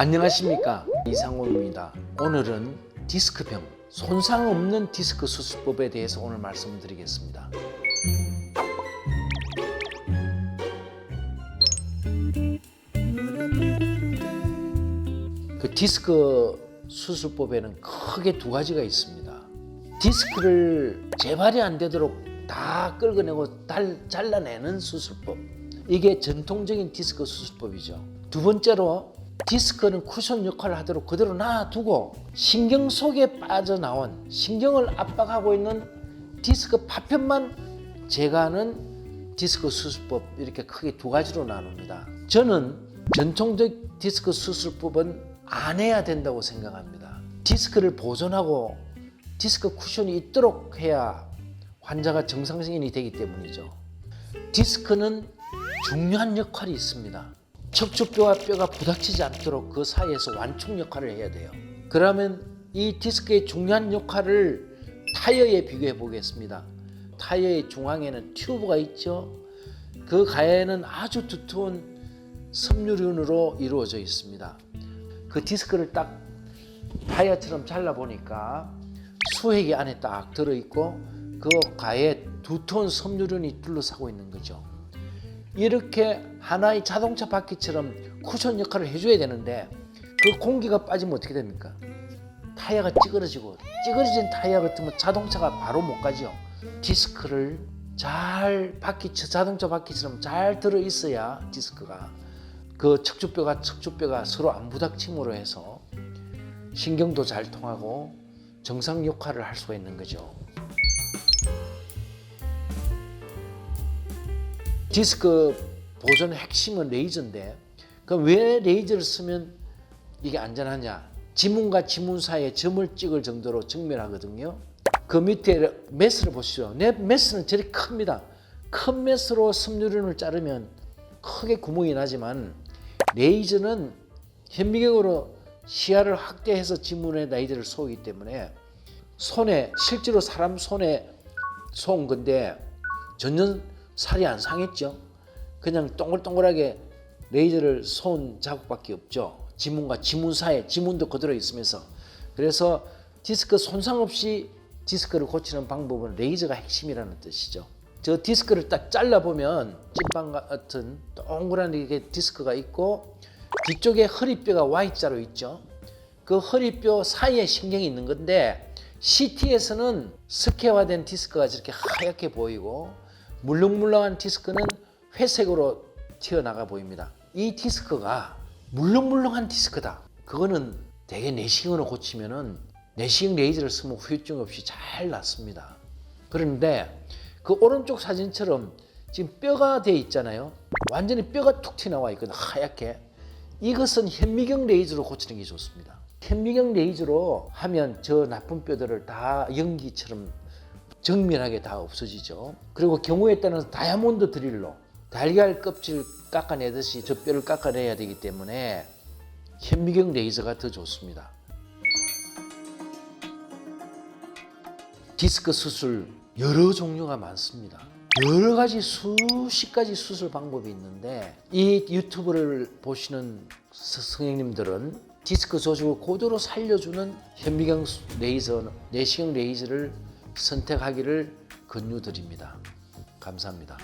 안녕하십니까 이상호입니다. 오늘은 디스크병 손상 없는 디스크 수술법에 대해서 오늘 말씀드리겠습니다. 그 디스크 수술법에는 크게 두 가지가 있습니다. 디스크를 재발이 안 되도록 다 끌어내고 달, 잘라내는 수술법. 이게 전통적인 디스크 수술법이죠. 두 번째로 디스크는 쿠션 역할을 하도록 그대로 놔두고 신경 속에 빠져나온 신경을 압박하고 있는 디스크 파편만 제거하는 디스크 수술법 이렇게 크게 두 가지로 나눕니다. 저는 전통적 디스크 수술법은 안 해야 된다고 생각합니다. 디스크를 보존하고 디스크 쿠션이 있도록 해야 환자가 정상 승인이 되기 때문이죠. 디스크는 중요한 역할이 있습니다. 척추뼈와 뼈가 부닥치지 않도록 그 사이에서 완충 역할을 해야 돼요. 그러면 이 디스크의 중요한 역할을 타이어에 비교해 보겠습니다. 타이어의 중앙에는 튜브가 있죠. 그 가해는 아주 두터운 섬유륜으로 이루어져 있습니다. 그 디스크를 딱 타이어처럼 잘라 보니까 수액이 안에 딱 들어 있고 그 가에 두터운 섬유륜이 둘러싸고 있는 거죠. 이렇게 하나의 자동차 바퀴처럼 쿠션 역할을 해줘야 되는데 그 공기가 빠지면 어떻게 됩니까? 타이어가 찌그러지고 찌그러진 타이어 같으면 자동차가 바로 못 가죠. 디스크를 잘 바퀴 자동차 바퀴처럼 잘 들어 있어야 디스크가 그 척추뼈가 척추뼈가 서로 안 부닥침으로 해서 신경도 잘 통하고 정상 역할을 할 수가 있는 거죠. 디스크 보존의 핵심은 레이저인데 그럼 왜 레이저를 쓰면 이게 안전하냐? 지문과 지문 사이에 점을 찍을 정도로 정밀하거든요. 그 밑에 메스를 보시죠. 내 메스는 저리 큽니다. 큰 메스로 섬유륜을 자르면 크게 구멍이 나지만 레이저는 현미경으로 시야를 확대해서 지문에 레이저를 쏘기 때문에 손에 실제로 사람 손에 쏘은 건데 전혀 살이 안 상했죠. 그냥 동글동글하게 레이저를 쏜 자국밖에 없죠. 지문과 지문 사이에 지문도 그대로 있으면서 그래서 디스크 손상 없이 디스크를 고치는 방법은 레이저가 핵심이라는 뜻이죠. 저 디스크를 딱 잘라 보면 찐빵 같은 동그란 이게 디스크가 있고 뒤쪽에 허리뼈가 Y자로 있죠. 그 허리뼈 사이에 신경이 있는 건데 CT에서는 스퀘어화된 디스크가 저렇게 하얗게 보이고 물렁물렁한 디스크는 회색으로 튀어나가 보입니다. 이 디스크가 물렁물렁한 디스크다. 그거는 대개 내시경으로 고치면은 내시경 레이저를 쓰면 후유증 없이 잘 낫습니다. 그런데 그 오른쪽 사진처럼 지금 뼈가 돼 있잖아요. 완전히 뼈가 툭 튀어나와 있거든 하얗게. 이것은 현미경 레이저로 고치는 게 좋습니다. 현미경 레이저로 하면 저 나쁜 뼈들을 다 연기처럼 정밀하게 다 없어지죠. 그리고 경우에 따라서 다이아몬드 드릴로 달걀 껍질 깎아내듯이 저 뼈를 깎아내야 되기 때문에 현미경 레이저가 더 좋습니다. 디스크 수술 여러 종류가 많습니다. 여러 가지 수십 가지 수술 방법이 있는데 이 유튜브를 보시는 스- 선생님들은 디스크 조직을 그대로 살려주는 현미경 레이저, 내시경 레이저를 선택하기를 권유드립니다. 감사합니다.